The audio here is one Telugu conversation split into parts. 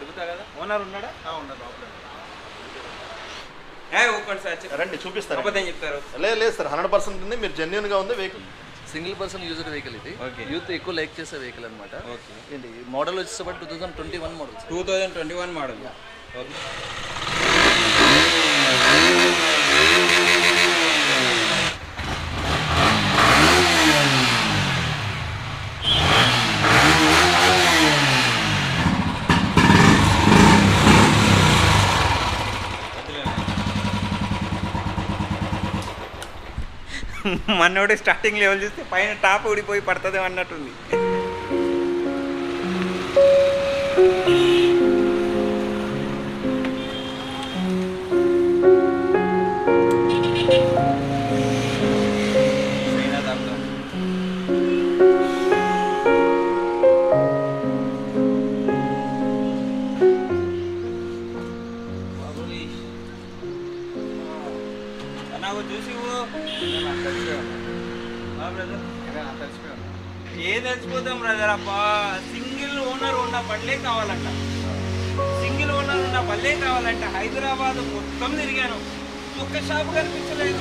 అడుగుతా కదా? ఓనర్ ఉన్నాడా? సార్ చెప్పు. రండి చూపిస్తారు అబద్ధం చెప్తారు? లేదు లేదు సార్ హండ్రెడ్ పర్సెంట్ ఉంది మీరు జెన్యున్గా ఉంది vehicle single person user vehicle ఇది. యూత్ ఎక్కువ లైక్ చేసే వెహికల్ అనమాట ఓకే. ఏంటి మోడల్ వచ్చేసరికి two thousand twenty one model two thousand twenty one model okay. మనోడు స్టార్టింగ్ లెవెల్ చూస్తే పైన టాప్ ఊడిపోయి పడుతుంది అన్నట్టుంది. షాప్ కనిపించలేదు?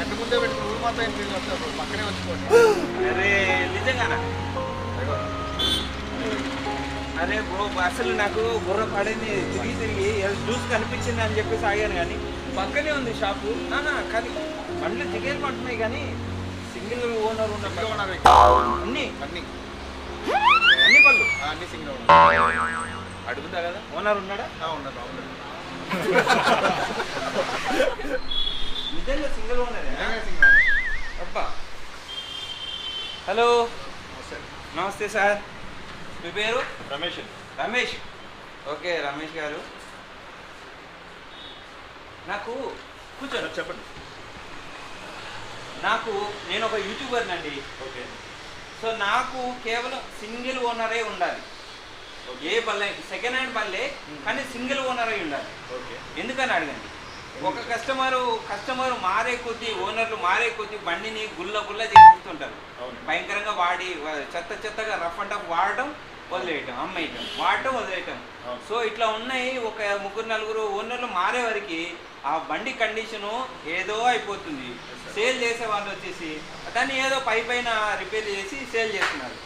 అటు ముందే పెట్టుకుని ఊరు మాత్రం ఏం ఫీల్ వస్తారు పక్కనే వచ్చిపోండి అరే నిజంగానా? అరే బ్రో అసలు నాకు బుర్ర పడింది. తిరిగి తిరిగి జ్యూస్ కనిపించింది అని చెప్పేసి ఆగాను కానీ. పక్కనే ఉంది షాపు. కానీ బండ్లు దిగేలు పడుతున్నాయి కానీ సింగిల్ ఓనర్ ఉన్న ఓనర్ అన్ని? అన్ని. అన్ని పళ్ళు అన్ని సింగిల్ ఓనర్. అడుగుతా కదా? ఓనర్ ఉన్నాడా? లోపల నిజంగా సింగిల్ అబ్బా. హలో. నమస్తే. సార్. మీ పేరు? రమేష్. రమేష్. ఓకే రమేష్ గారు. నాకు కూర్చోండి చెప్పండి. నాకు నేను ఒక యూట్యూబర్ అండి ఓకే. సో నాకు కేవలం సింగిల్ ఓనరే ఉండాలి. ఏ బల్లే సెకండ్ హ్యాండ్ బల్లే కానీ సింగిల్ ఓనరే ఉండాలి. ఓకే. ఎందుకని అడగండి? ఒక కస్టమరు కస్టమర్ మారే కొద్దీ ఓనర్లు మారే కొద్దీ బండిని గుల్ల గుల్ల చేస్తుంటారు. భయంకరంగా వాడి చెత్త చెత్తగా రఫ్ అండ్ టఫ్ వాడటం వదిలేయటం అమ్మేయటం వాడటం వదిలేయటం. సో ఇట్లా ఉన్నాయి ఒక ముగ్గురు నలుగురు ఓనర్లు మారే వరకు ఆ బండి కండిషను ఏదో అయిపోతుంది. సేల్ చేసే వాళ్ళు వచ్చేసి దాన్ని ఏదో పై పైన రిపేర్ చేసి సేల్ చేస్తున్నారు.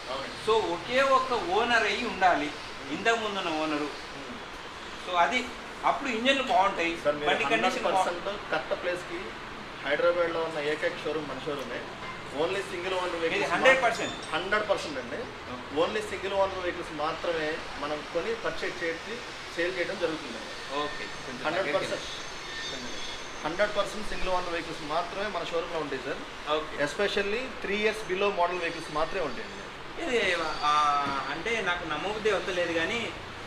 సో ఒకే ఒక్క ఓనర్ అయ్యి ఉండాలి. ఇంతకు ముందున్న ఓనరు సో అది అప్పుడు ఇంజన్లు బాగుంటాయి బండి కండిషన్ కరెక్ట్ ప్లేస్కి హైదరాబాద్లో ఉన్న ఏకైక షోరూమ్ మన షోరూమే ఓన్లీ సింగిల్ ఓనర్ ఇది హండ్రెడ్ పర్సెంట్ హండ్రెడ్ పర్సెంట్ అండి. ఓన్లీ సింగిల్ ఓనర్ వెహికల్స్ మాత్రమే మనం కొని పర్చేజ్ చేసి సేల్ చేయడం జరుగుతుంది. Okay hundred percent hundred percent single owner vehicles మాత్రమే మన షోరూంలో ఉంటాయి sir especially three years below model vehicles మాత్రమే ఉంటాయండి. ఇది అంటే నాకు నమ్మబుద్ధి వస్తలేదు కానీ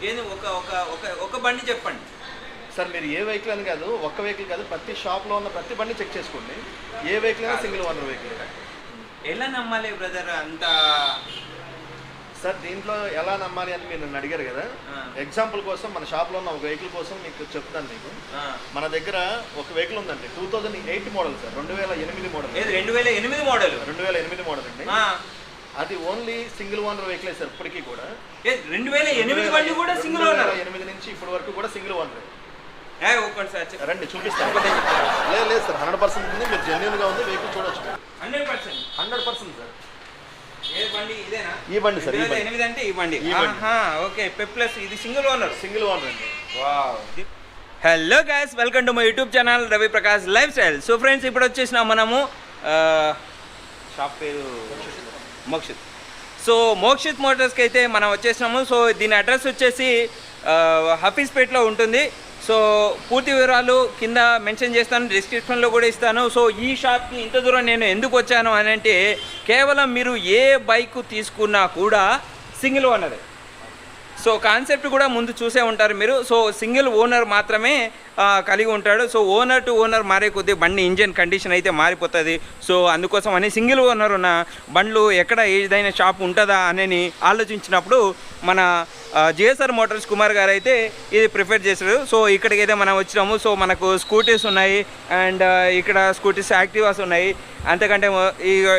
ఏది ఒక ఒక ఒక ఒక బండి చెప్పండి. సార్ మీరు ఏ వెహికల్ అని కాదు ఒక్క వెహికల్ కాదు ప్రతి షాప్లో ఉన్న ప్రతి బండి చెక్ చేసుకోండి. ఏ వెహికల్ అయినా సింగిల్ ఓనర్ వెహికల్ ఎలా నమ్మాలి బ్రదర్ అంత? సార్ దీంట్లో ఎలా నమ్మాలి అని మీరు నన్ను అడిగారు కదా. ఎగ్జాంపుల్ కోసం మన షాప్లో ఉన్న ఒక వెహికల్ కోసం మీకు చెప్తాను మీకు. మన దగ్గర ఒక వెహికల్ ఉందండి two thousand eight model sir రెండు వేల ఎనిమిది మోడల్ రెండు వేల ఎనిమిది మోడల్ రెండు వేల ఎనిమిది మోడల్ అండి. అది only single owner vehicle sir ఇప్పటికీ కూడా. రెండు వేల ఎనిమిది బండి కూడా సింగిల్ ఓనర్ ఎనిమిది నుంచి ఇప్పటి వరకు కూడా సింగిల్ ఓనర్ రండి చూపిస్తాను. లేదు లేదు సార్ హండ్రెడ్ పర్సెంట్ ఉంది మీరు జెన్యున్గా ఉంది వెహికల్ చూడొచ్చు. Hundred percent. Hundred percent sir. ఏ బండి ఇదేనా? ఈ బండి సార్ ఎనిమిది అంటే ఈ బండి. ఓకే పెప్లస్ ఇది సింగిల్ ఓనర్ సింగిల్ ఓనర్ అండి. Hello guys welcome to my YouTube channel Ravi Prakash life style so friends ఇప్పుడు వచ్చేసినాం మనము షాప్ పేరు మోక్షిత్. సో మోక్షిత్ మోటార్స్కి అయితే మనం వచ్చేసినాము. సో దీని అడ్రస్ వచ్చేసి హఫీస్పేట్లో హఫీజ్పేట్లో ఉంటుంది. సో పూర్తి వివరాలు కింద మెన్షన్ చేస్తాను డిస్క్రిప్షన్లో కూడా ఇస్తాను. సో ఈ షాప్కి ఇంత దూరం నేను ఎందుకు వచ్చాను అని అంటే కేవలం మీరు ఏ బైక్ తీసుకున్నా కూడా సింగిల్ ఓనరే. సో కాన్సెప్ట్ కూడా ముందు చూసే ఉంటారు మీరు. సో సింగిల్ ఓనర్ మాత్రమే కలిగి ఉంటాడు. సో ఓనర్ టు ఓనర్ మారే కొద్దీ బండి ఇంజన్ కండిషన్ అయితే మారిపోతుంది. సో అందుకోసం అని సింగిల్ ఓనర్ ఉన్న బండ్లు ఎక్కడ ఏదైనా షాప్ ఉంటుందా అని ఆలోచించినప్పుడు మన జిఎస్ఆర్ మోటార్స్ కుమార్ గారు అయితే ఇది ప్రిఫర్ చేశారు. సో ఇక్కడికి అయితే మనం వచ్చినాము. సో మనకు స్కూటీస్ ఉన్నాయి అండ్ ఇక్కడ స్కూటీస్ యాక్టివాస్ ఉన్నాయి. అంతకంటే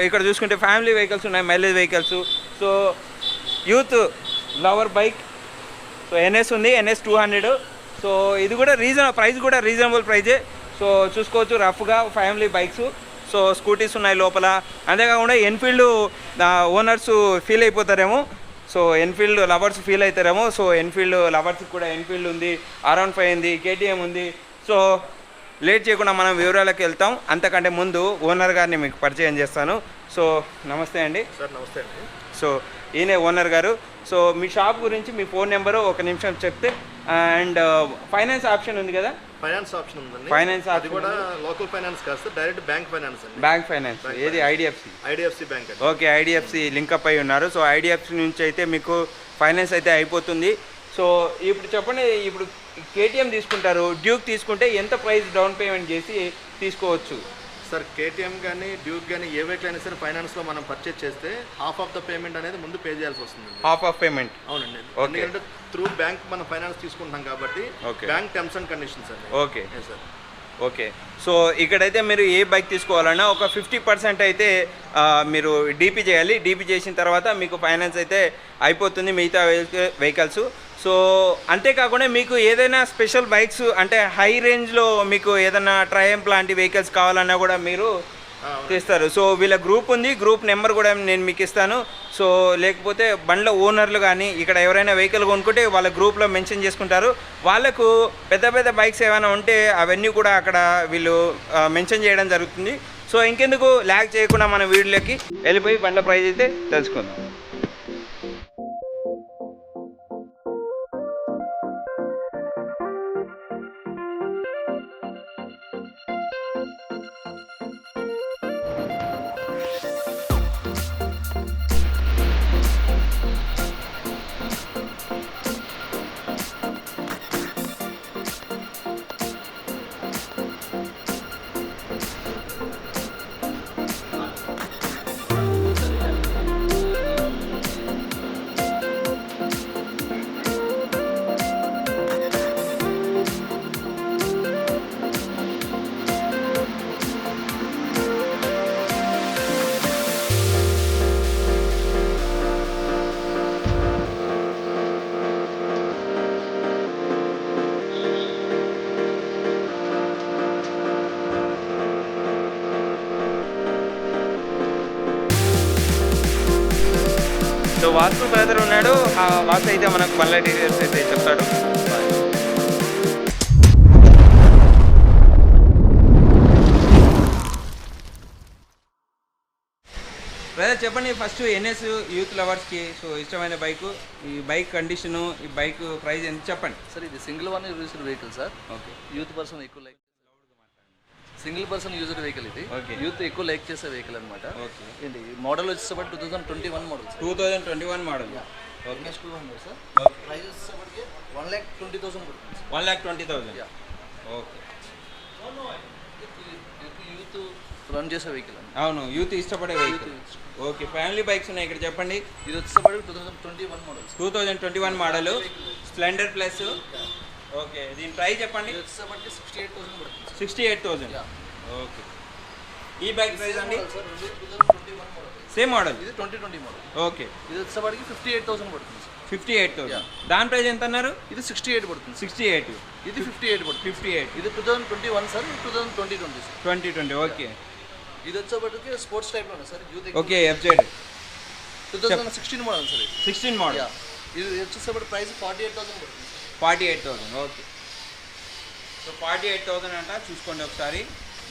ఇక్కడ చూసుకుంటే ఫ్యామిలీ వెహికల్స్ ఉన్నాయి mileage vehicles so youth lover bike so NS ఉంది ఎన్ఎస్ టూ హండ్రెడ్ సో ఇది కూడా రీజన్ ప్రైస్ కూడా రీజనబుల్ ప్రైజే సో చూసుకోవచ్చు రఫ్గా ఫ్యామిలీ బైక్స్ సో స్కూటీస్ ఉన్నాయి లోపల. అంతేకాకుండా ఎన్ఫీల్డ్ ఓనర్స్ ఫీల్ అయిపోతారేమో. సో ఎన్ఫీల్డ్ లవర్స్ ఫీల్ అవుతారేమో సో ఎన్ఫీల్డ్ లవర్స్కి కూడా ఎన్ఫీల్డ్ ఉంది ఆర్ఆన్ ఫైవ్ ఉంది కేటీఎం ఉంది. సో లేట్ చేయకుండా మనం వివరాలకు వెళ్తాం. అంతకంటే ముందు ఓనర్ గారిని మీకు పరిచయం చేస్తాను. సో నమస్తే అండి. సార్ నమస్తే అండి. సో ఈయనే ఓనర్ గారు. సో మీ షాప్ గురించి మీ ఫోన్ నెంబరు ఒక నిమిషం చెప్తే అండ్ ఫైనాన్స్ ఆప్షన్ ఉంది కదా? ఫైనాన్స్ ఆప్షన్ ఉందండి. Finance అది కూడా లోకల్ ఫైనాన్స్ కాదు డైరెక్ట్ బ్యాంక్ ఫైనాన్స్ అండి. Bank finance. ఏది? ఐడిఎఫ్సి? ఐడిఎఫ్సి బ్యాంక్ అండి. ఓకే ఐడిఎఫ్సి లింకప్ అయి ఉన్నారు. సో ఐడిఎఫ్సి నుంచి అయితే మీకు ఫైనాన్స్ అయితే అయిపోతుంది. సో ఇప్పుడు చెప్పండి ఇప్పుడు కేటీఎం తీసుకుంటారు డ్యూక్ తీసుకుంటే ఎంత ప్రైస్ డౌన్ పేమెంట్ చేసి తీసుకోవచ్చు? సార్ కేటీఎం కానీ డ్యూక్ కానీ ఏ వెహికల్ అయినా సరే ఫైనాన్స్లో మనం పర్చేస్ చేస్తే హాఫ్ ఆఫ్ ద పేమెంట్ అనేది ముందు పే చేయాల్సి వస్తుంది హాఫ్ ఆఫ్ పేమెంట్ అవునండి. ఎందుకంటే త్రూ బ్యాంక్ మనం ఫైనాన్స్ తీసుకుంటున్నాం కాబట్టి. బ్యాంక్ టర్మ్స్ అండ్ కండిషన్స్ అండి ఓకే sir. ఓకే. సో ఇక్కడైతే మీరు ఏ బైక్ తీసుకోవాలన్నా ఒక ఫిఫ్టీ పర్సెంట్ అయితే మీరు డీపీ చేయాలి. డీపీ చేసిన తర్వాత మీకు ఫైనాన్స్ అయితే అయిపోతుంది మిగతా వెహికల్స్. సో అంతేకాకుండా మీకు ఏదైనా స్పెషల్ బైక్స్ అంటే హై రేంజ్లో మీకు ఏదైనా ట్రయంప్ లాంటి వెహికల్స్ కావాలన్నా కూడా మీరు తీస్తారు. సో వీళ్ళ గ్రూప్ ఉంది. గ్రూప్ నెంబర్ కూడా నేను మీకు ఇస్తాను. సో లేకపోతే బండ్ల ఓనర్లు కానీ ఇక్కడ ఎవరైనా వెహికల్ కొనుక్కుంటే వాళ్ళ గ్రూప్లో మెన్షన్ చేసుకుంటారు. వాళ్ళకు పెద్ద పెద్ద బైక్స్ ఏమైనా ఉంటే అవన్నీ కూడా అక్కడ వీళ్ళు మెన్షన్ చేయడం జరుగుతుంది. సో ఇంకెందుకు ల్యాగ్ చేయకుండా మన వీడియోలోకి వెళ్ళిపోయి బండ్ల ప్రైజ్ అయితే తెలుసుకుందాం. వాస్తు అయితే మనకు బండ్ల డీటెయిల్స్ అయితే చెప్తాడు. బ్రదర్ చెప్పండి ఫస్ట్ ఎన్ఎస్ యూత్ లవర్స్కి సో ఇష్టమైన బైక్ ఈ బైక్ కండిషను ఈ బైక్ ప్రైస్ ఎంత చెప్పండి? సార్ ఇది single one user vehicle sir okay youth person ఎక్కువ like single person user vehicle ఇది. యూత్ ఎక్కువ లైక్ చేసే వెహికల్ అనమాట ఓకే ఏంటి మోడల్ వచ్చేసరికి two thousand twenty one model two thousand twenty one model two hundred sir. Price వచ్చేసరికి వన్ ల్యాక్ ట్వంటీ థౌసండ్ పడుతుంది sir. One lakh twenty thousand Yeah. Okay. Youth run చేసే వెహికల్ అండి అవును యూత్ ఇష్టపడే వెహికల్ ఓకే ఫ్యామిలీ బైక్స్ ఉన్నాయి ఇక్కడ చెప్పండి. ఇది వచ్చేసరికి two thousand twenty one model two thousand twenty one model Splendor plus okay దీని ప్రైస్ చెప్పండి. ఇది వచ్చేసరికి సిక్స్టీ ఎయిట్ థౌసండ్ పడుతుంది sir. Sixty eight thousand Yeah. Okay. ఈ బైక్ ప్రైస్ అండి? Sir twenty one same model ఇది ట్వంటీ ట్వంటీ మోడల్ ఓకే ఇది వచ్చేసరికి ఫిఫ్టీ ఎయిట్ థౌసండ్ పడుతుంది. సార్ ఫిఫ్టీ ఎయిట్ థౌసండ్ దాని ప్రైస్ ఎంత అన్నారు ఇది సిక్స్టీ ఎయిట్ పడుతుంది. సిక్స్టీ ఎయిట్ ఇది ఫిఫ్టీ ఎయిట్ పడుతుంది. ఫిఫ్టీ ఎయిట్ ఇది two thousand twenty one sir two thousand twenty twenty sir twenty twenty okay ఇది వచ్చేప్పటికి స్పోర్ట్స్ టైప్లో ఉంది sir youth okay FZ two thousand sixteen model sir sixteen model. ఇది. వచ్చేసరికి ప్రైస్ ఫార్టీ ఎయిట్ థౌసండ్ పడుతుంది forty eight thousand okay so forty eight thousand అంట. చూసుకోండి ఒకసారి.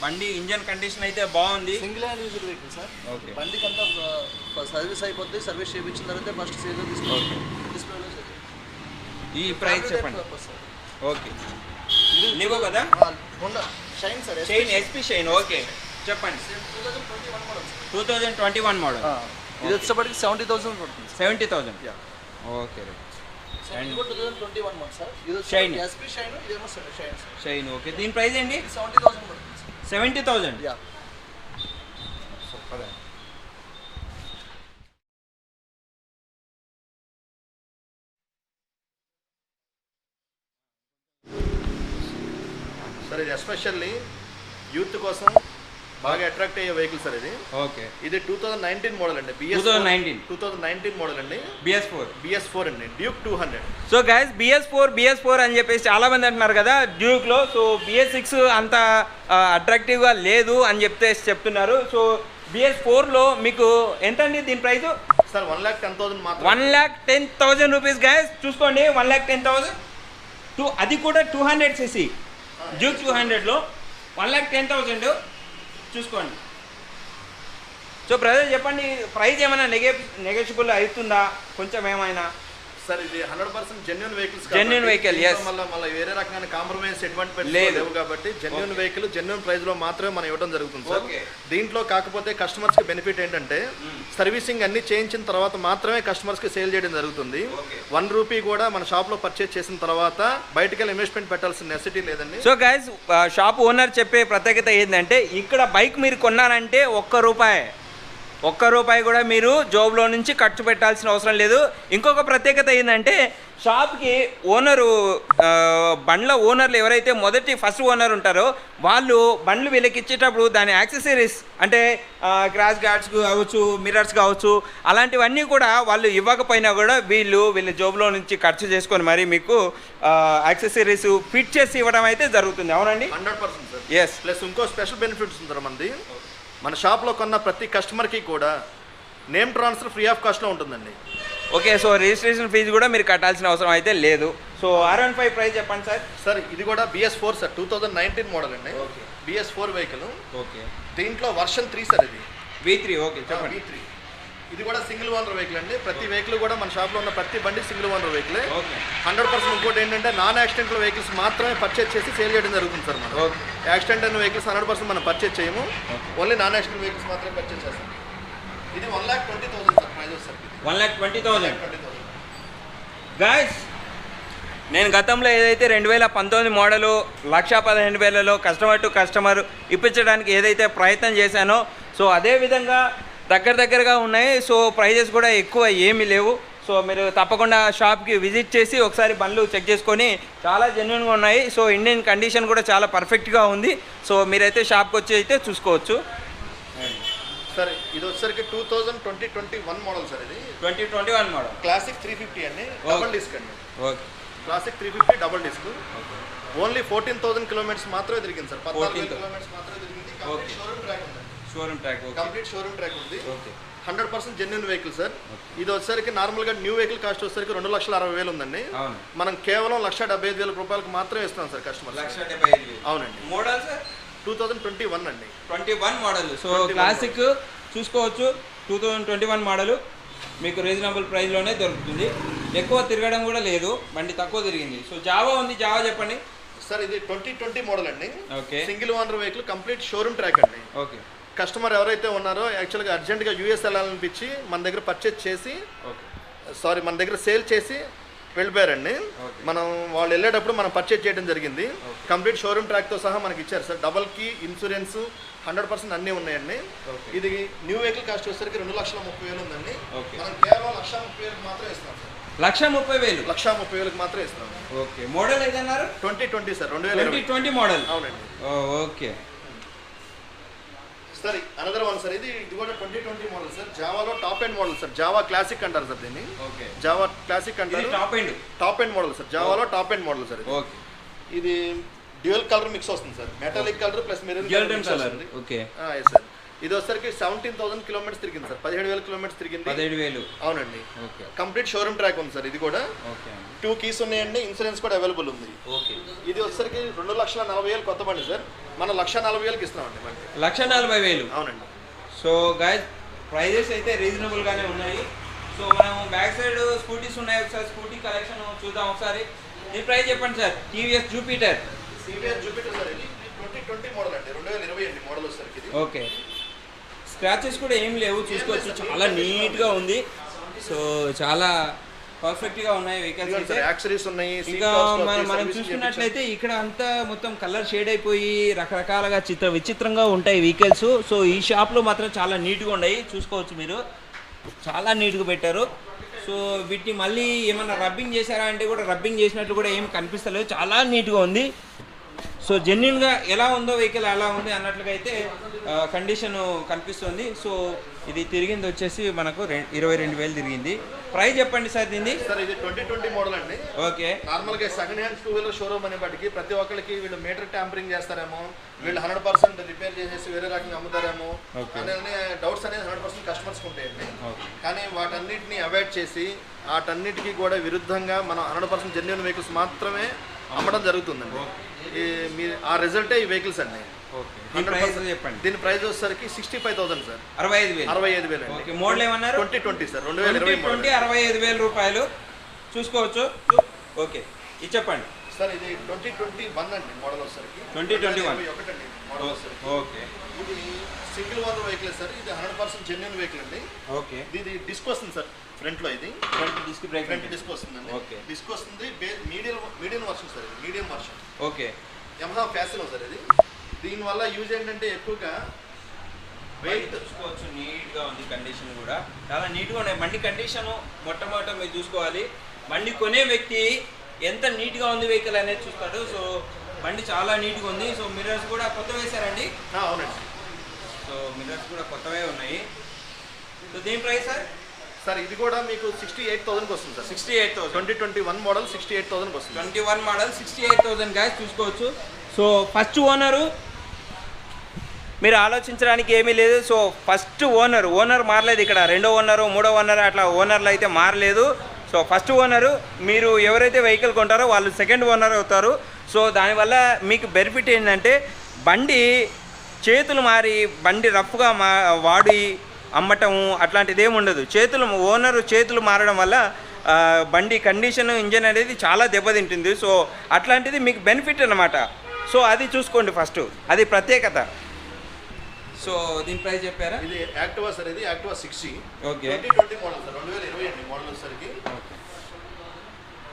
బండి ఇంజన్ కండిషన్ అయితే బాగుంది. Single hand user vehicle sir okay బండికి అంతా సర్వీస్ అయిపోద్ది సర్వీస్ చేయించిన తర్వాత ఫస్ట్ సేల్ తీసుకోవాలి ఈ ప్రైస్ చెప్పండి. ఓకే నీకో కదా? Shine sir Shine SP Shine okay చెప్పండి. Two thousand twenty one model ఇది వచ్చేప్పటికి సెవెంటీ థౌసండ్ పడుతుంది seventy. Okay thousand. SP Shine Shine okay దీని ప్రైస్ ఏంటి? సెవెంటీ థౌసండ్ పడుతుంది sir seventy thousand yeah sir ఇది ఎస్పెషల్లీ యూత్ కోసం బాగా అట్రాక్ట్ అయ్యే వెహికల్ సార్ ఇది. ఓకే. ఇది టూ థౌసండ్ నైన్టీన్ మోడల్ అండి. BS 2019. Two thousand nineteen model అండి. బిఎస్ ఫోర్ బిఎస్ ఫోర్ అండి. Duke two hundred so guys BS four BS four అని చెప్పేసి చాలా మంది అంటున్నారు కదా డ్యూక్లో సో బిఎస్ సిక్స్ అంత అట్రాక్టివ్గా లేదు అని చెప్తే చెప్తున్నారు. సో బిఎస్ ఫోర్లో మీకు ఎంత అండి దీని price? Sir one lakh ten thousand మాత్రం one lakh ten thousand rupees guys చూసుకోండి one lakh ten thousand two అది కూడా two hundred CC Duke two హండ్రెడ్లో వన్ ల్యాక్ టెన్ థౌజండ్ చూసుకోండి. సో బ్రదర్ చెప్పండి ప్రైస్ ఏమైనా నెగే నెగెషిబుల్ అవుతుందా? కొంచెం ఏమైనా? సార్ ఇది hundred percent genuine vehicles yes. మళ్ళీ మళ్ళీ వేరే రకమైన కాంప్రమైజ్ ఎడ్వాంటేజ్ లేదు. కాబట్టి జెన్యున్ వెహికల్ జెన్యున్ ప్రైస్లో మాత్రమే మనం ఇవ్వడం జరుగుతుంది సార్. దీంట్లో కాకపోతే కస్టమర్స్కి బెనిఫిట్ ఏంటంటే సర్వీసింగ్ అన్ని చేయించిన తర్వాత మాత్రమే కస్టమర్స్కి సేల్ చేయడం జరుగుతుంది. వన్ రూపీ కూడా మన షాప్లో పర్చేస్ చేసిన తర్వాత బయటికి ఇన్వెస్ట్మెంట్ పెట్టాల్సిన నెసిటీ లేదండి సో గైస్ షాప్ ఓనర్ చెప్పే ప్రత్యేకత ఏంటంటే ఇక్కడ బైక్ మీరు కొన్నారంటే ఒక్క రూపాయి ఒక్క రూపాయి కూడా మీరు జోబులో నుంచి ఖర్చు పెట్టాల్సిన అవసరం లేదు. ఇంకొక ప్రత్యేకత ఏంటంటే షాప్కి ఓనరు బండ్ల ఓనర్లు ఎవరైతే మొదటి ఫస్ట్ ఓనర్ ఉంటారో వాళ్ళు బండ్లు వీళ్ళకి ఇచ్చేటప్పుడు దాని యాక్సెసరీస్ అంటే క్రాష్ గార్డ్స్ కావచ్చు మిర్రర్స్ కావచ్చు అలాంటివన్నీ కూడా వాళ్ళు ఇవ్వకపోయినా కూడా వీళ్ళు వీళ్ళ జోబులో నుంచి ఖర్చు చేసుకొని మరి మీకు యాక్సెసరీస్ ఫిట్ చేసి ఇవ్వడం అయితే జరుగుతుంది. అవునండి? హండ్రెడ్ పర్సెంట్ ఎస్ ప్లస్ ఇంకో స్పెషల్ బెనిఫిట్స్ ఉంది సార్ మనది. మన షాప్లో కొన్న ప్రతి కస్టమర్కి కూడా నేమ్ ట్రాన్స్ఫర్ ఫ్రీ ఆఫ్ కాస్ట్లో ఉంటుందండి. ఓకే సో రిజిస్ట్రేషన్ ఫీజు కూడా మీరు కట్టాల్సిన అవసరం అయితే లేదు. So R one five price చెప్పండి సార్. సార్ ఇది కూడా BS four sir two thousand nineteen model అండి. బిఎస్ ఫోర్ వెహికల్ ఓకే దీంట్లో వర్షన్ త్రీ సార్ ఇది. వి త్రీ ఓకే చెప్పండి. వి త్రీ ఇది కూడా సింగిల్ ఓనర్ వెహికల్ అండి. ప్రతి వెహికల్ కూడా మన షాప్లో ఉన్న ప్రతి బండి single owner vehicle okay. Hundred percent ఇంకోటి ఏంటంటే నాన్ యాక్సిడెంటల్ వెహికల్స్ మాత్రమే పర్చేస్ చేసి సేల్ చేయడం జరుగుతుంది సార్ మనం యాక్సిడెంట్ అయిన వెహికల్స్ హండ్రెడ్ పర్సెంట్ మనం పర్చేస్ చేయము. ఓన్లీ నాన్ యాక్సిడెంట్ వెహికల్స్ మాత్రమే పర్చేస్ చేస్తాం. ఇది one lakh twenty thousand sir price sir one lakh twenty thousand guys నేను గతంలో ఏదైతే రెండు వేల పంతొమ్మిది మోడలు లక్ష పదిహేను వేలలో కస్టమర్ టు కస్టమర్ ఇప్పించడానికి ఏదైతే ప్రయత్నం చేశానో సో అదే విధంగా దగ్గర దగ్గరగా ఉన్నాయి. సో ప్రైజెస్ కూడా ఎక్కువ ఏమీ లేవు. సో మీరు తప్పకుండా షాప్కి విజిట్ చేసి ఒకసారి బండ్లు చెక్ చేసుకొని చాలా జెన్యున్గా ఉన్నాయి. సో ఇండియన్ కండిషన్ కూడా చాలా పర్ఫెక్ట్గా ఉంది. సో మీరైతే షాప్కి వచ్చి అయితే చూసుకోవచ్చు. సార్ ఇది వచ్చేసరికి two thousand twenty twenty one model sir ఇది. Twenty twenty one model classic three fifty అండి డబల్ డిస్క్ అండి. Okay classic three fifty double disc only fourteen thousand kilometers మాత్రమే తిరిగింది సార్ పద్నాలుగు 14,000 కిలోమీటర్స్ మాత్రమే తిరిగింది. Okay. కంప్లీట్ షోరూమ్ ట్రాక్ ఉంది. Showroom track complete showroom track ఉంది. Okay hundred percent genuine vehicle sir ఇది వచ్చేసరికి నార్మల్గా న్యూ వెహికల్ కాస్ట్ వచ్చేసరికి రెండు లక్షల అరవై వేలు ఉందండి. మనం కేవలం లక్ష డెబ్బై ఐదు వేల రూపాయలకు మాత్రమే ఇస్తున్నాం సార్ కస్టమర్ అవునండి. Model sir two thousand twenty one అండి. Twenty one model so 21 classic చూసుకోవచ్చు. Two thousand twenty one model మీకు రీజనబుల్ ప్రైస్లోనే దొరుకుతుంది. ఎక్కువ తిరగడం కూడా లేదు. బండి తక్కువ తిరిగింది. సో జావా ఉంది. జావా చెప్పండి. సార్ ఇది ట్వంటీ ట్వంటీ మోడల్ అండి. Okay single owner vehicle complete showroom track అండి. ఓకే కస్టమర్ ఎవరైతే ఉన్నారో యాక్చువల్గా అర్జెంట్గా యూఎస్ వెళ్ళాలనిపించి మన దగ్గర పర్చేజ్ చేసి సారీ మన దగ్గర సేల్ చేసి వెళ్ళిపోయారండి. మనం వాళ్ళు వెళ్ళేటప్పుడు మనం పర్చేజ్ చేయడం జరిగింది. కంప్లీట్ షోరూమ్ ట్రాక్తో సహా మనకి ఇచ్చారు సార్. డబల్కి ఇన్సూరెన్స్ హండ్రెడ్ పర్సెంట్ అన్నీ ఉన్నాయండి. ఇది న్యూ వెహికల్ కాస్ట్ వచ్చేసరికి రెండు లక్షల ముప్పై వేలు ఉందండి. మనం కేవలం లక్ష ముప్పై వేలకు మాత్రమే ఇస్తాం లక్ష ముప్పై వేలు? లక్ష ముప్పై వేలకు మాత్రమే ఇస్తాం ఓకే. మోడల్ ఏదన్నారు? ట్వంటీ ట్వంటీ సార్ రెండు వేల ట్వంటీ మోడల్. అవునండి. Okay. Sir another one sir. ఇది ఇది కూడా twenty twenty model sir. జావాలో top end model sir. Jawa classic అంటారు సార్ దీన్ని. ఓకే. జావా క్లాసిక్ అంటారు. Top end top end model sir. జావాలో top end model sir ఇది. ఓకే. ఇది డ్యూయల్ కలర్ మిక్స్ వస్తుంది sir. Metallic colour plus maroon colour okay. Sir ఇది వచ్చేసరికి సెవెంటీన్ థౌసండ్ కిలోమీటర్స్ తిరిగింది సార్. పదిహేడు వేల కిలోమీటర్స్ తిరిగింది. పదిహేడు వేలు. అవునండి. ఓకే. కంప్లీట్ షోరూమ్ ట్రాక్ ఉంది సార్ ఇది కూడా. టూ కీస్ ఉన్నాయండి ఇన్సూరెన్స్ కూడా అవైలబుల్ ఉంది. ఓకే. ఇది వచ్చేసరికి రెండు లక్షల నలభై వేలు కొత్త బండి సార్. మన లక్ష నలభై వేలకి ఇస్తున్నామండి బండి. లక్ష నలభై వేలు. అవునండి. సో గాయస్ ప్రైజెస్ అయితే రీజనబుల్గానే ఉన్నాయి. సో మనం బ్యాక్ సైడ్ స్కూటీస్ ఉన్నాయి ఒకసారి. స్కూటీ కలెక్షన్ చూద్దాం ఒకసారి. ఈ ప్రైస్ చెప్పండి sir. TVS Jupiter CVR Jupiter sir ఇది. ట్వంటీ ట్వంటీ మోడల్ అండి. రెండు వేల ఇరవై అండి మోడల్ వచ్చేసరికి ఇది. ఓకే. స్క్రాచెస్ కూడా ఏం లేవు. చూసుకోవచ్చు. చాలా నీట్గా ఉంది. సో చాలా పర్ఫెక్ట్గా ఉన్నాయి వెహికల్స్ యాక్సరీస్ ఉన్నాయి ఇంకా మనం చూసుకున్నట్లయితే ఇక్కడ అంతా మొత్తం కలర్ షేడ్ అయిపోయి రకరకాలుగా చిత్ర విచిత్రంగా ఉంటాయి వెహికల్స్ సో ఈ షాప్లో మాత్రం చాలా నీట్గా ఉన్నాయి. చూసుకోవచ్చు మీరు. చాలా నీట్గా పెట్టారు. సో వీటిని మళ్ళీ ఏమన్నా రబ్బింగ్ చేశారా అంటే కూడా రబ్బింగ్ చేసినట్లు కూడా ఏం కనిపిస్తలేదు. చాలా నీట్గా ఉంది. సో జెన్యున్గా ఎలా ఉందో వెహికల్ అలా ఉంది అన్నట్లుగా అయితే కండిషన్ కనిపిస్తుంది. సో ఇది తిరిగింది వచ్చేసి మనకు ఇరవై రెండు వేలు తిరిగింది. ప్రైస్ చెప్పండి సార్ దీన్ని. సార్ ఇది ట్వంటీ ట్వంటీ మోడల్ అండి. ఓకే. నార్మల్గా second hand two wheeler showroom అనేప్పటికి ప్రతి ఒక్కరికి వీళ్ళు మీటర్ ట్యాంపరింగ్ చేస్తారేమో వీళ్ళు హండ్రెడ్ పర్సెంట్ రిపేర్ చేసేసి వేరే రకంగా అమ్ముతారేమో. అనే డౌట్స్ అనేది హండ్రెడ్ పర్సెంట్ కస్టమర్స్ ఉంటాయండి. కానీ వాటన్నిటిని అవాయిడ్ చేసి వాటన్నిటికీ కూడా విరుద్ధంగా మనం హండ్రెడ్ పర్సెంట్ జెన్యున్ వెహికల్స్ మాత్రమే అమ్మడం జరుగుతుందండి. ఈ మీ ఆ రిజల్టే ఈ వెహికల్స్ అండి. చెప్పండి. దీని ప్రైస్ వచ్చేసరికి సిక్స్టీ ఫైవ్ థౌసండ్ సార్. అరవై ఐదు వేలు. అరవై ఐదు వేలు ఓకే మోడల్ ఏమన్నారు? ట్వంటీ ట్వంటీ సార్ రెండు వేల ట్వంటీ ట్వంటీ అరవై ఐదు వేల రూపాయలు. చూసుకోవచ్చు. ఓకే ఇది చెప్పండి. సార్ ఇది ట్వంటీ ట్వంటీ వన్ అండి మోడల్ వచ్చేసరికి. 2021. ఒకటండి మోడల్ వచ్చేసరికి. ఓకే. ఇది సింగిల్ ఓనర్ వెహికల్ సార్ ఇది హండ్రెడ్ పర్సెంట్ జెన్యున్ వెహికల్ అండి. ఓకే. ఇది డిస్క్ వస్తుంది సార్ ఫ్రంట్లో ఇది. Front disc brake front disc వస్తుందండి. Okay. డిస్క్ వస్తుంది మీడియం మీడియం వర్షన్ సార్ ఇది medium version. Okay. Yamaha Fascino sir ఇది. దీనివల్ల యూజ్ ఏంటంటే ఎక్కువగా వెయిట్ చూసుకోవచ్చు నీట్గా ఉంది కండిషన్ కూడా. చాలా నీట్గా ఉన్నాయి. బండి కండిషన్ మొట్టమొదట మీరు చూసుకోవాలి. బండి కొనే వ్యక్తి ఎంత నీట్గా ఉంది వెహికల్ అనేది చూస్తాడు. సో బండి చాలా నీట్గా ఉంది. సో మిర్రర్స్ కూడా కొత్త వేశారండి? అవునండి. సో మిర్రర్స్ కూడా కొత్తవే ఉన్నాయి. సో దీని ప్రైస్ సార్? సార్ ఇది కూడా మీకు సిక్స్టీ ఎయిట్ థౌసండ్కి వస్తుంది sir. Sixty eight thousand twenty twenty one model sixty eight థౌసండ్కి వస్తుంది. Twenty one model sixty eight thousand guys చూసుకోవచ్చు. సో ఫస్ట్ ఓనరు మీరు ఆలోచించడానికి ఏమీ లేదు. సో ఫస్ట్ ఓనర్ ఓనర్ మారలేదు ఇక్కడ. రెండో ఓనరు మూడో ఓనర్ అట్లా ఓనర్లు అయితే మారలేదు. సో ఫస్ట్ ఓనరు మీరు ఎవరైతే వెహికల్ కొంటారో వాళ్ళు సెకండ్ ఓనర్ అవుతారు. సో దానివల్ల మీకు బెనిఫిట్ ఏంటంటే బండి చేతులు మారి బండి రఫ్గా మా వాడి అమ్మటం అట్లాంటిది ఏమి ఉండదు. చేతులు ఓనరు చేతులు మారడం వల్ల బండి కండిషన్ ఇంజన్ అనేది చాలా దెబ్బతింటుంది. సో అట్లాంటిది మీకు బెనిఫిట్ అనమాట సో అది చూసుకోండి ఫస్ట్ అది ప్రత్యేకత. సో దీని ప్రైస్ చెప్పారా? ఇది యాక్టివా సార్ ఇది? Activa sixty. Okay. Twenty twenty model sir. రెండు వేల ఇరవై అండి మోడల్ వచ్చేసరికి.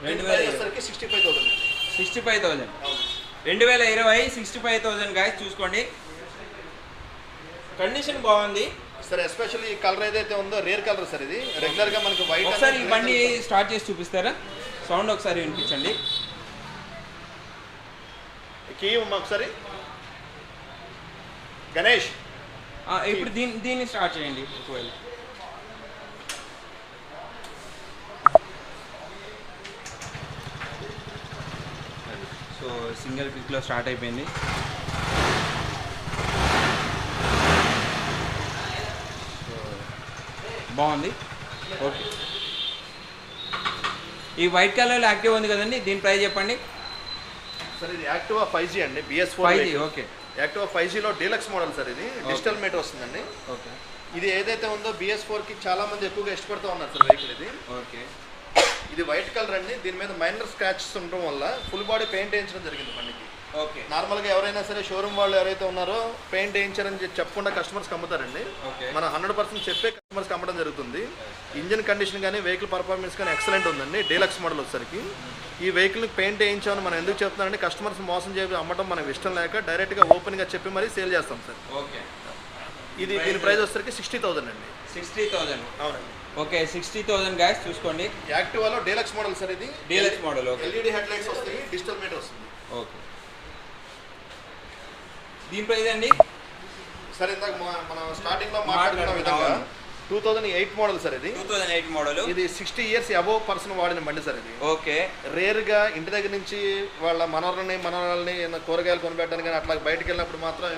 రెండు వేల వచ్చేసరికి sixty five thousand sixty five thousand రెండు వేల ఇరవై సిక్స్టీ ఫైవ్ థౌజండ్ గాయస్ చూసుకోండి. కండిషన్ బాగుంది. సార్ ఎస్పెషల్లీ కలర్ ఏదైతే ఉందో రేర్ కలర్ సార్ ఇది. రెగ్యులర్గా మనకి వైట్ ఒకసారి ఈ బండి స్టార్ట్ చేసి చూపిస్తారా? సౌండ్ ఒకసారి వినిపించండి. కీ ఒకసారి? గణేష్. ఇప్పుడు దీన్ని దీన్ని స్టార్ట్ చేయండి ఒకవేళ. సో సింగిల్ పిక్లో స్టార్ట్ అయిపోయింది. సో బాగుంది. ఓకే. ఈ వైట్ కలర్లో యాక్టివ్ ఉంది కదండి దీని ప్రైస్ చెప్పండి. సార్ ఇది యాక్టివా ఫైవ్ జీ అండి? BS four five okay. Activa five జీలో deluxe model sir ఇది. డిజిటల్ మీటర్ వస్తుందండి. ఓకే. ఇది ఏదైతే ఉందో బిఎస్ ఫోర్కి చాలా మంది ఎక్కువగా ఇష్టపడుతూ ఉన్నారు సార్ వెహికల్ ఇది. ఓకే. ఇది వైట్ కలర్ అండి. దీని మీద మైనర్ స్క్రాచెస్ ఉండడం వల్ల ఫుల్ బాడీ పెయింట్ వేయించడం జరిగింది బండికి. ఓకే. నార్మల్గా ఎవరైనా సరే షోరూమ్ వాళ్ళు ఎవరైతే ఉన్నారో పెయింట్ వేయించారని చెప్పి చెప్పకుండా కస్టమర్స్కి అమ్ముతారండి. మనం హండ్రెడ్ పర్సెంట్ చెప్పే కస్టమర్స్కి అమ్మడం జరుగుతుంది. ఇంజిన్ కండిషన్ కానీ వెహికల్ పర్ఫార్మెన్స్ కానీ ఎక్సలెంట్ ఉందండి. డీలక్స్ మోడల్ వచ్చేసరికి. ఈ వెహికల్ పెయింట్ వేయించామని మనం ఎందుకు చెప్తున్నామంటే కస్టమర్స్ మోసం చేసి అమ్మడం మనకు ఇష్టం లేక డైరెక్ట్గా ఓపెన్గా చెప్పి మరీ సేల్ చేస్తాం సార్. ఓకే. ఇది దీని ప్రైస్ వచ్చేసరికి సిక్స్టీ థౌసండ్ అండి. సిక్స్టీ థౌజండ్ అవునండి. ఓకే సిక్స్టీ థౌజండ్ గ్యాస్ చూసుకోండి. యాక్టివాలో డీలక్స్ మోడల్ సార్ ఇది. Deluxe model okay. LED head lights వస్తాయి డిజిటల్ మీటర్ వస్తుంది. ఓకే. దీని ప్రైస్ అండి? సార్ ఇందాక మనం స్టార్టింగ్లో మాట్లాడుకున్న. విధంగా. Two thousand eight model sir ఇది. Two thousand eight model. ఇది సిక్స్టీ ఇయర్స్ అబోవ్ పర్సన్ వాడిన బండి సార్ ఇది. ఓకే. రేర్గా ఇంటి దగ్గర నుంచి వాళ్ళ మనవరాలని మనవరాలని కూరగాయలు కొనిపెట్టడానికి కానీ అట్లా బయటకు వెళ్ళినప్పుడు మాత్రం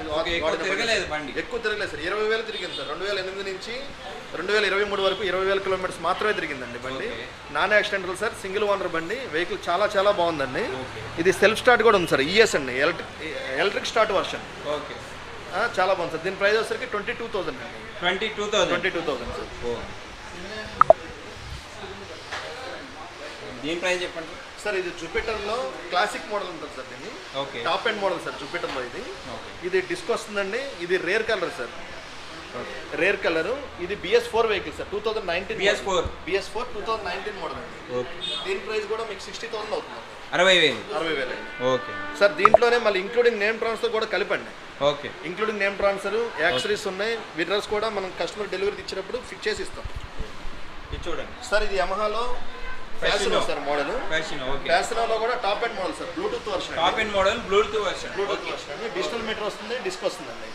ఎక్కువ తిరగలేదు సార్. ఇరవై వేలు తిరిగింది సార్. రెండు వేల ఎనిమిది నుంచి రెండు వేల ఇరవై మూడు వరకు ఇరవై వేల కిలోమీటర్స్ మాత్రమే తిరిగిందండి బండి. Non accidental sir. Single owner బండి. వెహికల్ చాలా చాలా బాగుందండి. ఇది సెల్ఫ్ స్టార్ట్ కూడా ఉంది సార్. ఈఎస్ అండి. Electric electric start version. Okay. చాలా బాగుంది సార్. దీని ప్రైస్ వచ్చేసరికి ట్వంటీ టూ థౌసండ్ అండి. Twenty two thousand twenty two thousand sir దీని ప్రైస్ చెప్పండి. సార్ ఇది జూపిటర్లో క్లాసిక్ మోడల్ ఉంటుంది సార్ దీన్ని. Okay. Top end model sir జూపిటర్లో ఇది. ఓకే. ఇది డిస్క్ వస్తుందండి. ఇది rare colour sir. Rare colour. ఇది BS four vehicle sir two thousand nineteen BS4. BS four two thousand nineteen model దీని ప్రైస్ కూడా మీకు సిక్స్టీ థౌసండ్ అవుతుంది. అరవై వేలు. అరవై వేలు. ఓకే సార్ దీంట్లోనే మళ్ళీ ఇంక్లూడింగ్ నేమ్ ట్రాన్స్ఫర్ కూడా కలిపండి. Okay including name transfer accessories ఉన్నాయి. విర్రర్స్ కూడా మనం కస్టమర్ డెలివరీ ఇచ్చినప్పుడు ఫిక్స్ చేసి ఇస్తాం. ఇది చూడండి. సార్ ఇది యమహాలో Fascino sir model. Fascino okay. ఫ్యాషన్లో కూడా top end model sir. Bluetooth version top end. Model Bluetooth version Bluetooth version అండి. డిజిటల్ మీటర్ వస్తుంది డిస్క్ వస్తుందండి.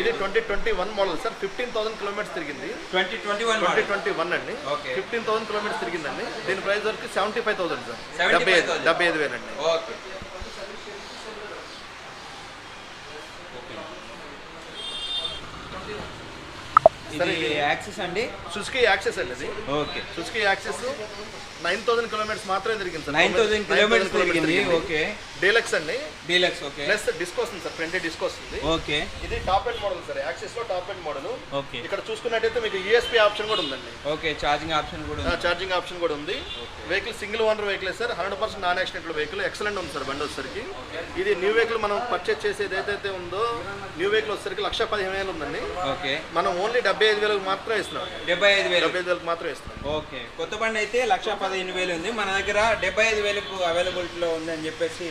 ఇది twenty twenty one model sir. Fifteen thousand kilometres తిరిగింది. Twenty twenty one twenty twenty one అండి. ఫిఫ్టీన్ థౌసండ్ కిలోమీటర్స్ తిరిగిందండి. దీని ప్రైస్ వరకు సెవెంటీ ఫైవ్ థౌసండ్ సార్. 75,000. డెబ్బై ఐదు డెబ్బై ఐదు వేలు అండి ఓకే యాక్సెస్ అండి? సుజుకి యాక్సెస్ అండి okay Suzuki Access. Nine thousand kilometres మాత్రమే తిరిగింది సార్. నైన్ థౌసండ్ కిలోమీటర్స్ తిరిగింది. ఓకే. డీలక్స్ అండి. Deluxe okay. ప్లస్ డిస్క్ వస్తుంది సార్ ఫ్రంట్ డిస్క్ వస్తుంది. ఓకే. ఇది టాప్ ఎండ్ మోడల్ సార్ యాక్సెస్లో టాప్ ఎండ్ మోడల్. ఓకే. ఇక్కడ చూసుకున్నట్టయితే మీకు యూఎస్పీ ఆప్షన్ కూడా ఉందండి. ఓకే ఛార్జింగ్ ఆప్షన్ కూడా ఉంది. ఛార్జింగ్ ఆప్షన్ కూడా ఉంది. Vehicle single owner vehicle sir hundred percent non accident vehicle excellent ఉంది సార్ బండి వచ్చేసరికి. ఇది న్యూ వెహికల్ మనం పర్చేస్ చేసేది ఏదైతే ఉందో న్యూ వెహికల్ వచ్చేసరికి లక్ష పదిహేను వేలు ఉందండి. ఓకే. మనం ఓన్లీ డెబ్బై ఐదు వేలకు మాత్రమే ఇస్తున్నాం. డెబ్బై ఐదు వేలు. డెబ్బై ఐదు వేలకు మాత్రమే ఇస్తున్నాం. ఓకే. కొత్త బండి అయితే లక్ష పదిహేను వేలు ఉంది. మన దగ్గర డెబ్బై ఐదు వేలకు అవైలబిలిటీలో ఉందని చెప్పేసి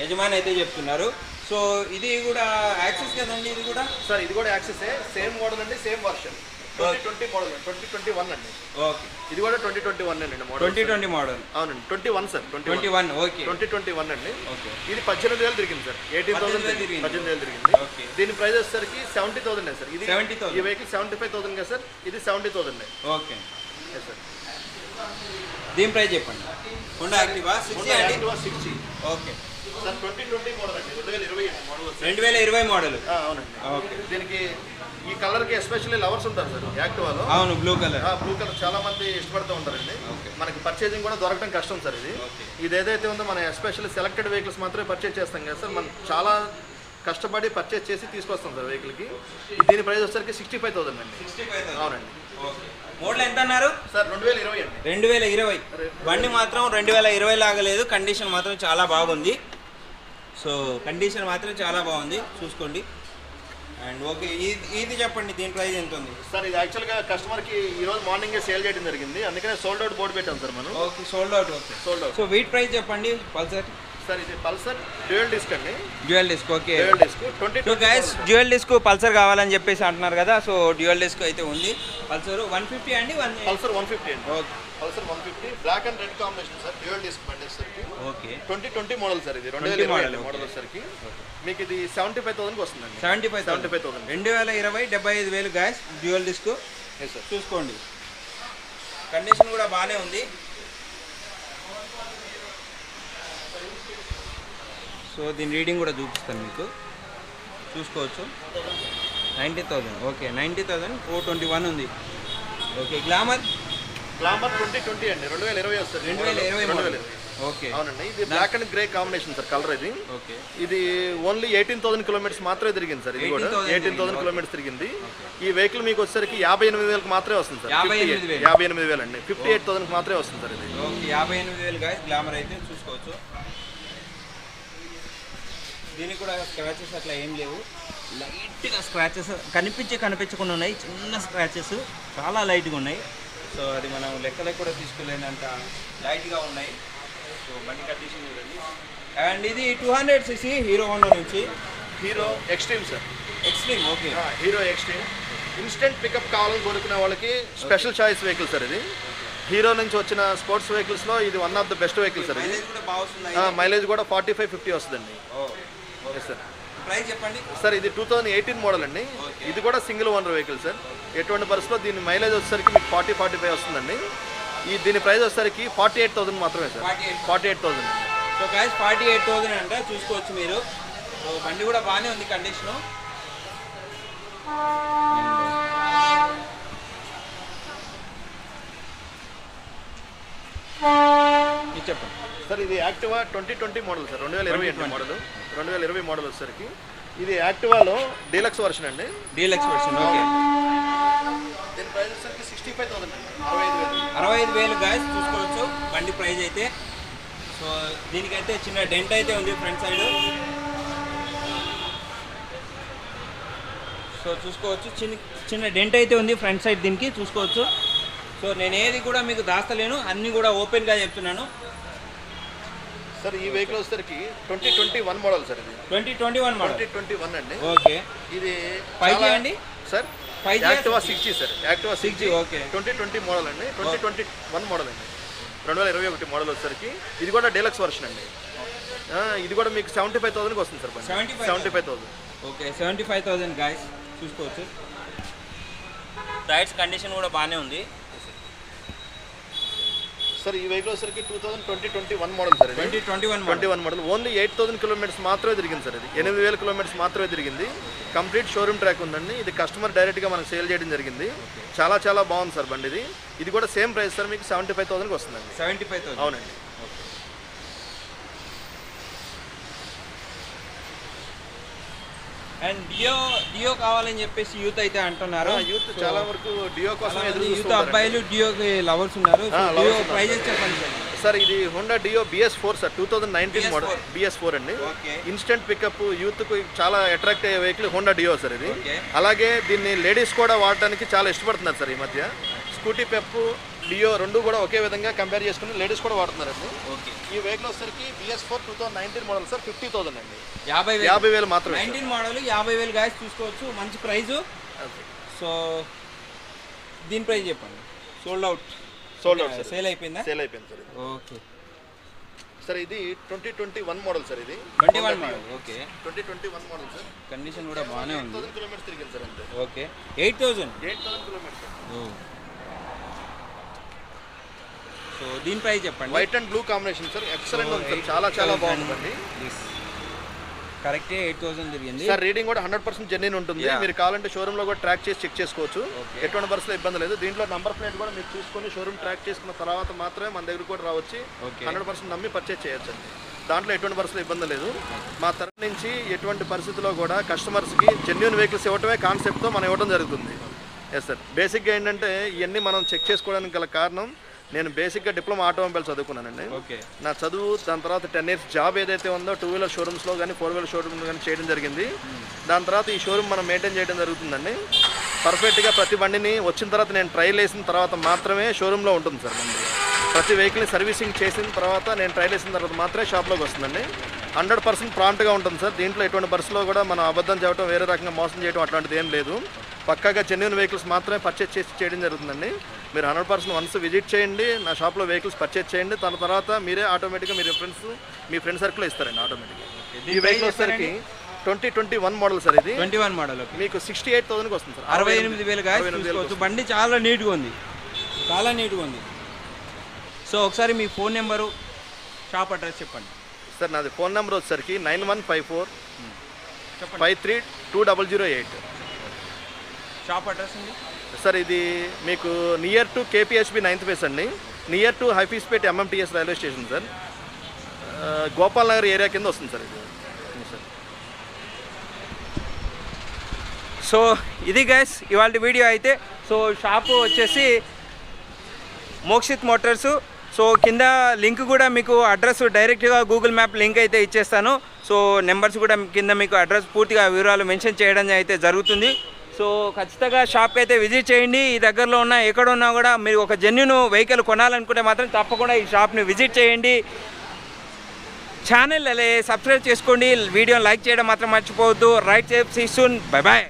యజమాని అయితే చెప్తున్నారు. సో ఇది కూడా యాక్సెస్ కదండి ఇది కూడా? సార్ ఇది కూడా యాక్సెస్ సేమ్ మోడల్ అండి same version. Twenty twenty model twenty twenty one అండి. ఓకే ఇది కూడా ట్వంటీ ట్వంటీ వన్ అండి మోడల్ ట్వంటీ ట్వంటీ మోడల్. అవునండి twenty one sir twenty twenty one okay. Twenty twenty one అండి. ఓకే. ఇది పద్దెనిమిది వేలు తిరిగింది సార్ ఎయిటీన్ థౌసండ్ 18,000 తిరిగింది. పద్దెనిమిది వేలు తిరిగింది. ఓకే. దీని ప్రైస్ వచ్చేసరికి సెవెంటీ థౌసండ్ సార్ ఇది 70,000. ఈ వెహికల్ సెవెంటీ ఫైవ్ థౌసండ్ కదా సార్ ఇది సెవెంటీ థౌసండ్ ఓకే. సార్ దీని ప్రైస్ చెప్పండి. హోండా యాక్టివా సిక్స్టీ అండి? Okay. Sir twenty twenty model అండి. రెండు వేల ఇరవై మోడల్ రెండు వేల ఇరవై మోడల్ అవునండి. ఓకే. దీనికి ఈ కలర్కి ఎస్పెషల్లీ లవర్స్ ఉంటారు సార్ యాక్టివాలో. అవును బ్లూ కలర్ బ్లూ కలర్ చాలా మంది ఇష్టపడుతూ ఉంటారండి. మనకి పర్చేసింగ్ కూడా దొరకడం కష్టం సార్ ఇది. ఇది ఏదైతే ఉందో మనం ఎస్పెషల్లీ సెలెక్టెడ్ వెహికల్స్ మాత్రమే పర్చేస్ చేస్తాం కదా సార్. మనం చాలా కష్టపడి పర్చేస్ చేసి తీసుకొస్తాం సార్ వెహికల్కి దీని ప్రైస్ వచ్చేసరికి సిక్స్టీ ఫైవ్ థౌసండ్ అండి. సిక్స్టీ ఫైవ్ అవునండి. ఓకే. మోడల్ ఎంత అన్నారు సార్ రెండు వేల ఇరవై అండి. రెండు వేల ఇరవై. బండి మాత్రం రెండు వేల ఇరవై లాగలేదు కండిషన్ మాత్రం చాలా బాగుంది. సో కండిషన్ మాత్రం చాలా బాగుంది. చూసుకోండి. అండ్ ఓకే ఇది ఇది చెప్పండి దీని ప్రైస్ ఎంత ఉంది? సార్ ఇది యాక్చువల్గా కస్టమర్కి ఈ రోజు మార్నింగే సేల్ చేయడం జరిగింది. అందుకనే సోల్డ్ అవుట్ బోర్డు పెట్టాం సార్ మనం. Okay sold out okay. Sold out so wheat price చెప్పండి పల్సర్. సార్ ఇది పల్సర్ డ్యూయల్ డిస్క్ అండి. Dual disc okay. Dual disc twenty guys dual disc Pulsar కావాలని చెప్పేసి అంటున్నారు కదా సో డ్యూయల్ డిస్క్ అయితే ఉంది. పల్సర్ వన్ ఫిఫ్టీ అండి వన్ పల్సర్ వన్ ఫిఫ్టీ అండి. Okay. Pulsar one fifty black and red combination sir dual disc బండి వచ్చేసరికి okay. Twenty twenty model sir ఇది రెండు 20 వేల మోడల్ okay. వచ్చేసరికి మీకు ఇది సెవెంటీ ఫైవ్ థౌసండ్కి వస్తుందండి. Seventy five seventy five thousand రెండు వేల ఇరవై డెబ్బై ఐదు వేలు గ్యాస్ డ్యూయల్ డిస్క్. చూసుకోండి. కండిషన్ కూడా బాగానే ఉంది. సో దీని రీడింగ్ కూడా చూపిస్తాను మీకు. చూసుకోవచ్చు. Ninety thousand okay ninety thousand four twenty one ఉంది. Okay Glamour? Glamour twenty twenty అండి. రెండు వేల ఇరవై వస్తుంది. రెండు వేల ఇరవై రెండు వేల ఓకే. అవునండి. ఇది black and grey combination sir colour ఇది. ఓకే. ఇది ఓన్లీ ఎయిటీన్ థౌసండ్ కిలోమీటర్స్ మాత్రమే తిరిగింది సార్ ఇది కూడా 18,000 ఎయిటీన్ థౌసండ్ కిలోమీటర్స్ తిరిగింది. ఈ వెహికల్ మీకు వచ్చేసరికి యాభై ఎనిమిది వేలకు మాత్రమే వస్తుంది సార్ 58,000. 58 యాభై ఎనిమిది వేలు అండి ఫిఫ్టీ ఎయిట్ థౌసండ్ మాత్రమే వస్తుంది సార్ ఇది. ఓకే యాభై ఎనిమిది వేలు గ్లామర్ అయితే చూసుకోవచ్చు. దీనికి కూడా స్క్రాచెస్ అట్లా ఏం లేవు. లైట్గా స్క్రాచెస్ కనిపించి కనిపించకుండా ఉన్నాయి. చిన్న స్క్రాచెస్ చాలా లైట్గా ఉన్నాయి. సో అది మనం లెక్కలకు కూడా తీసుకోలేనంత లైట్గా ఉన్నాయి. సో బండి కండిషన్ చూడండి. అండ్ ఇది two hundred CC Hero Honda నుంచి. Hero Xtreme sir Xtreme okay Hero Xtreme instant pickup కావాలని కోరుకునే వాళ్ళకి స్పెషల్ చాయిస్ వెహికల్ సార్ ఇది. హీరో నుంచి వచ్చిన స్పోర్ట్స్ వెహికల్స్లో ఇది one of the best vehicle sir ఇది. మైలేజ్ కూడా ఫార్టీ ఫైవ్ ఫిఫ్టీ వస్తుందండి. Yes sir. ప్రైస్ చెప్పండి. సార్ ఇది టూ థౌజండ్ ఎయిటీన్ మోడల్ అండి. ఇది కూడా సింగిల్ ఓనర్ వెహికల్ సార్. ఎటువంటి పరిస్థితిలో దీని మైలేజ్ వచ్చేసరికి మీకు ఫార్టీ ఫార్టీ ఫైవ్ వస్తుందండి. ఈ దీని ప్రైస్ వచ్చేసరికి ఫార్టీ ఎయిట్ థౌసండ్ మాత్రమే sir. 48. Forty eight thousand. So guys forty eight thousand అంట చూసుకోవచ్చు మీరు. సో బండి కూడా బాగానే ఉంది కండిషను ఇది చెప్పండి. సార్ ఇది Activa twenty twenty model sir రెండు వేల ఇరవై 2020. మోడల్. రెండు వేల ఇరవై మోడల్ వచ్చేసరికి ఇది యాక్టివాలో డీలక్స్ వర్షన్ అండి. Deluxe version okay. దీని ప్రైస్ వచ్చేసరికి సిక్స్టీ ఫైవ్ థౌసండ్ అండి. అరవై ఐదు వేలు. అరవై ఐదు వేలు గాయస్ చూసుకోవచ్చు. బండి ప్రైస్ అయితే. సో దీనికైతే చిన్న డెంట్ అయితే ఉంది ఫ్రంట్ సైడ్. సో చూసుకోవచ్చు. చిన్న చిన్న డెంట్ అయితే ఉంది ఫ్రంట్ సైడ్ దీనికి చూసుకోవచ్చు. సో నేను ఏది కూడా మీకు దాస్తలేను అన్నీ కూడా ఓపెన్గా చెప్తున్నాను. సార్ ఈ వెహికల్ వచ్చేసరికి twenty twenty one model sir ఇది. Twenty twenty one twenty model twenty one అండి. ఓకే ఇది 5G చాలా- అండి? Sir 5G Activa six G sir. Activa six 6G, G okay. Twenty twenty model అండి. ట్వంటీ ట్వంటీ వన్ మోడల్ అండి. రెండు వేల ఇరవై ఒకటి మోడల్ వచ్చేసరికి ఇది కూడా డీలక్స్ వర్షన్ అండి. ఇది కూడా మీకు సెవెంటీ ఫైవ్ థౌసండ్కి వస్తుంది sir 75,000. Seventy five thousand okay seventy five thousand guys చూసుకోవచ్చు. టైర్స్ కండిషన్ కూడా బాగానే ఉంది. సార్ ఈ వెహికల్ వచ్చేసరికి two thousand twenty twenty one model sir twenty twenty one twenty one model only eight thousand kilometres మాత్రమే తిరిగింది సార్ ఇది. ఎనిమిది వేల కిలోమీటర్స్ మాత్రమే తిరిగింది. కంప్లీట్ షోరూమ్ ట్రాక్ ఉందండి. ఇది కస్టమర్ డైరెక్ట్గా మనకు సేల్ చేయడం జరిగింది. చాలా చాలా బాగుంది సార్ బండి ఇది. ఇది కూడా సేమ్ ప్రైస్ సార్ మీకు సెవెంటీ ఫైవ్ థౌసండ్కి వస్తుందండి. సెవెంటీ ఫైవ్ అవునండి. అండ్ డియో డియో కావాలని చెప్పేసి యూత్ అయితే అంటున్నారు. యూత్ చాలా వరకు డియో కోసం యూత్. అబ్బాయిలు డియోకి లవర్స్ ఉన్నారు. డియో. ప్రైజెస్ చెప్పండి సార్. ఇది Honda Dio BS four sir. Two thousand nineteen BS4. Model BS four అండి. ఇన్స్టెంట్ పికప్ యూత్కు చాలా అట్రాక్ట్ అయ్యే వెహికల్ హోండా డియో సార్ ఇది. అలాగే దీన్ని లేడీస్ కూడా వాడటానికి చాలా ఇష్టపడుతున్నారు సార్ ఈ మధ్య. స్కూటీ పెప్ డియో రెండు కూడా ఒకే విధంగా కంపేర్ చేసుకుని లేడీస్ కూడా వాడుతున్నారండి. ఓకే. ఈ వెహికల్ వచ్చేసరికి BS four two thousand nineteen model sir fifty thousand అండి. యాభై యాభై వేలు మాత్రమే. నైన్టీన్ మోడల్ యాభై వేలు గాయస్ చూసుకోవచ్చు మంచి ప్రైజు సో దీని ప్రైస్ చెప్పండి. Sold out sold out sir sale అయిపోయిందా? సేల్ అయిపోయింది సార్. ఓకే సార్ ఇది twenty twenty one model sir ఇది. Twenty one model okay twenty twenty one model sir condition కూడా బాగానే ఉంది. థౌసండ్ కిలోమీటర్స్ తిరిగింది సార్ అంతే. Okay eight thousand eight thousand kilometres so దీని ప్రైస్ చెప్పండి white and blue combination sir excellent ఉంది సార్ చాలా చాలా బాగుందండి. కరెక్టే ఎయిట్ థౌసండ్ తిరిగింది సార్ రీడింగ్ కూడా హండ్రెడ్ పర్సెంట్ జెన్యున్ ఉంటుంది. మీరు కావాలంటే షోరూమ్లో కూడా ట్రాక్ చేసి చెక్ చేసుకోవచ్చు. ఎటువంటి బస్సులో ఇబ్బంది లేదు. దీంట్లో నంబర్ ప్లేట్ కూడా మీరు చూసుకొని షోరూమ్ ట్రాక్ చేసుకున్న తర్వాత మాత్రమే మన దగ్గర కూడా రావచ్చు. హండ్రెడ్ పర్సెంట్ నమ్మి పర్చేజ్ చేయొచ్చు అండి దాంట్లో ఎటువంటి బస్సులో ఇబ్బంది లేదు. మా తరఫు నుంచి ఎటువంటి పరిస్థితిలో కూడా కస్టమర్స్కి జెన్యున్ వెహికల్స్ ఇవ్వటమే కాన్సెప్ట్తో మనం ఇవ్వడం జరుగుతుంది. ఎస్ సార్ బేసిక్గా ఏంటంటే ఇవన్నీ మనం చెక్ చేసుకోవడానికి గల కారణం నేను బేసిక్గా డిప్లొమా ఆటోమొబైల్ చదువుకున్నానండి. ఓకే. నా చదువు దాని తర్వాత టెన్ ఇయర్స్ జాబ్ ఏదైతే ఉందో టూ వీలర్ షోరూమ్స్లో కానీ ఫోర్ వీలర్ షోరూమ్లో కానీ చేయడం జరిగింది. దాని తర్వాత ఈ షోరూమ్ మనం మెయింటైన్ చేయడం జరుగుతుందండి. పర్ఫెక్ట్గా ప్రతి బండిని వచ్చిన తర్వాత నేను ట్రైల్ వేసిన తర్వాత మాత్రమే షోరూంలో ఉంటుంది సార్ ప్రతి వెహికల్ని సర్వీసింగ్ చేసిన తర్వాత నేను ట్రైల్ వేసిన తర్వాత మాత్రమే షాప్లోకి వస్తుందండి. హండ్రెడ్ పర్సెంట్ ప్రాంప్ట్గా ఉంటుంది సార్. దీంట్లో ఎటువంటి బస్సులో కూడా మనం అబద్ధం చెప్పడం వేరే రకంగా మోసం చేయడం అట్లాంటిది ఏం లేదు. పక్కాగా జెన్యున్ వెహికల్స్ మాత్రమే పర్చేస్ చేసి చేయడం జరుగుతుందండి. మీరు హండ్రెడ్ పర్సెంట్ వన్స్ విజిట్ చేయండి నా షాప్లో వెహికల్స్ పర్చేస్ చేయండి దాని తర్వాత మీరే ఆటోమేటిక్గా మీ రిఫరెన్స్ మీ ఫ్రెండ్ సర్కిల్ ఇస్తారండి ఆటోమేటిక్గా ఈ వెహికల్ వచ్చేసరికి twenty twenty one model sir ఇది. ట్వంటీ వన్ మోడల్ మీకు సిక్స్టీ ఎయిట్ థౌసండ్కి వస్తుంది సార్. అరవై ఎనిమిది వేలు బండి చాలా నీట్గా ఉంది. చాలా నీట్గా ఉంది. సో ఒకసారి మీ ఫోన్ నెంబరు షాప్ అడ్రస్ చెప్పండి. సార్ నాది ఫోన్ నెంబర్ వచ్చేసరికి nine one five four five three two double zero eight shop address ఉంది సార్ ఇది మీకు near to KPHB ninth phase అండి. Near to Hafeezpet MMTS railway station sir. Gopal Nagar area కింద వస్తుంది సార్ ఇది. సార్. సో ఇది గైస్ ఇవాళ వీడియో అయితే సో షాపు వచ్చేసి మోక్షిత్ మోటార్సు. సో కింద లింక్ కూడా మీకు అడ్రస్ డైరెక్ట్గా గూగుల్ మ్యాప్ లింక్ అయితే ఇచ్చేస్తాను. సో నెంబర్స్ కూడా కింద మీకు అడ్రస్ పూర్తిగా వివరాలు మెన్షన్ చేయడం అయితే జరుగుతుంది. సో ఖచ్చితంగా షాప్కి అయితే విజిట్ చేయండి. ఈ దగ్గరలో ఉన్న ఎక్కడున్నా కూడా మీరు ఒక జెన్యున్ వెహికల్ కొనాలనుకుంటే మాత్రం తప్పకుండా ఈ షాప్ని విజిట్ చేయండి. ఛానల్ అలా సబ్స్క్రైబ్ చేసుకోండి. వీడియోని లైక్ చేయడం మాత్రం మర్చిపోవద్దు. Ride safe see soon. Bye bye